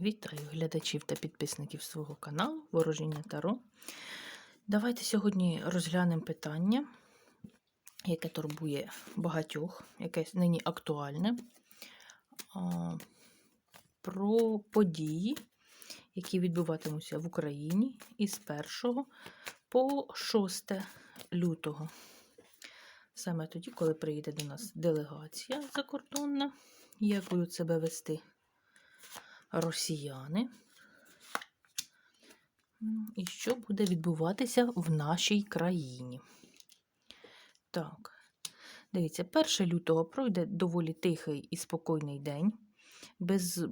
Вітаю глядачів та підписників свого каналу Ворожіння Таро. Давайте сьогодні розглянемо питання, яке турбує багатьох, яке нині актуальне, про події, які відбуватимуться в Україні із 1 по 6 лютого. Саме тоді, коли приїде до нас делегація закордонна, як будуть себе вести росіяни. І що буде відбуватися в нашій країні? Так, дивіться, 1 лютого пройде доволі тихий і спокійний день, без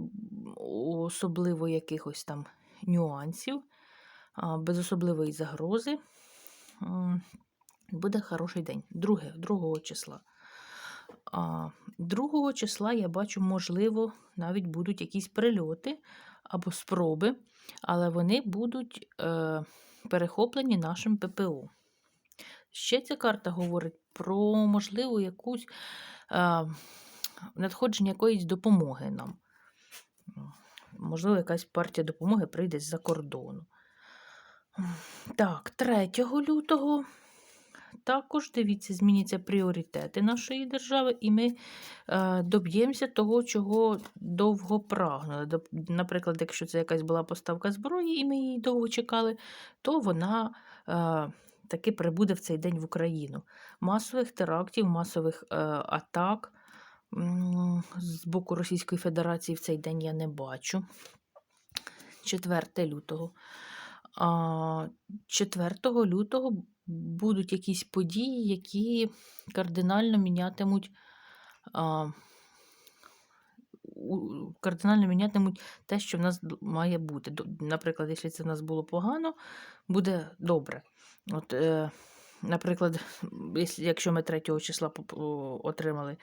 особливо якихось там нюансів, без особливої загрози. Буде хороший день. 2, 2 числа. А 2 числа я бачу, можливо, навіть будуть якісь прильоти або спроби, але вони будуть е, перехоплені нашим ППО. Ще ця карта говорить про можливо якусь е, надходження якоїсь допомоги нам. Можливо, якась партія допомоги прийде з-за кордону. Так, 3 лютого також, дивіться, зміняться пріоритети нашої держави, і ми е, доб'ємося того, чого довго прагнули. Наприклад, якщо це якась була поставка зброї, і ми її довго чекали, то вона е, таки прибуде в цей день в Україну. Масових терактів, масових е, атак з боку Російської Федерації в цей день я не бачу. 4 лютого. 4 лютого будуть якісь події, які кардинально мінятимуть. Кардинально мінятимуть те, що в нас має бути. Наприклад, якщо це в нас було погано, буде добре. От, е, наприклад, якщо- ми 3 числа отримали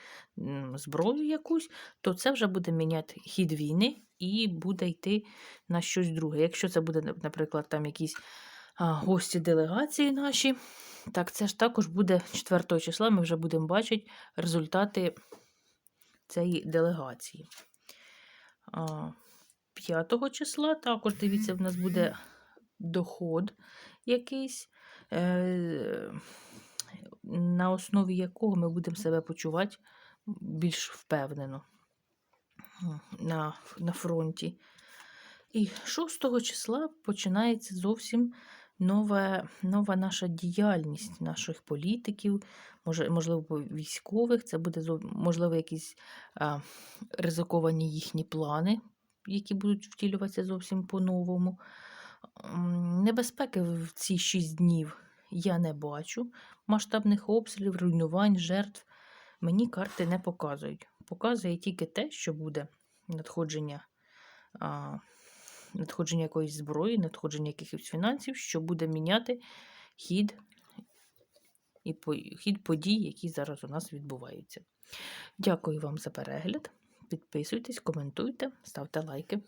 зброю якусь, то це вже буде міняти хід війни і буде йти на щось друге. Якщо це буде, наприклад, там якісь гості делегації наші, так це ж також буде 4 числа, ми вже будемо бачити результати цієї делегації. А, 5 числа також, дивіться, в нас буде доход якийсь, е, на основі якого ми будемо себе почувати більш впевнено на, на фронті. І 6 числа починається зовсім нова, нова наша діяльність наших політиків, можливо, військових. Це буде можливо якісь ризиковані їхні плани, які будуть втілюватися зовсім по-новому. Небезпеки в ці 6 днів я не бачу. Масштабних обстрілів, руйнувань, жертв мені карти не показують. Показує тільки те, що буде надходження. Надходження якоїсь зброї, надходження якихось фінансів, що буде міняти хід і хід подій, які зараз у нас відбуваються. Дякую вам за перегляд. Підписуйтесь, коментуйте, ставте лайки.